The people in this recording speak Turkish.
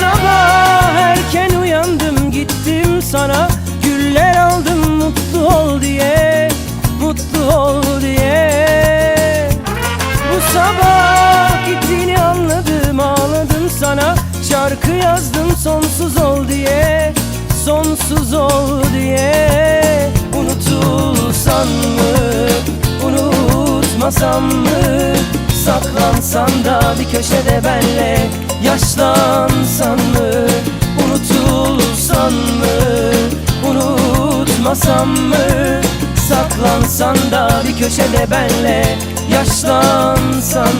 sabah erken uyandım gittim sana. Güller aldım mutlu ol diye Mutlu ol diye. Bu sabah gittiğini anladım ağladım sana. Şarkı yazdım sonsuz ol diye Sonsuz ol diye. Unutulsan mı Unutmasam mı? Saklansan da bir köşede benle Yaşlansan mı Unutulsan mı Unutmasam mı? Saklansan da bir köşede benle Yaşlansan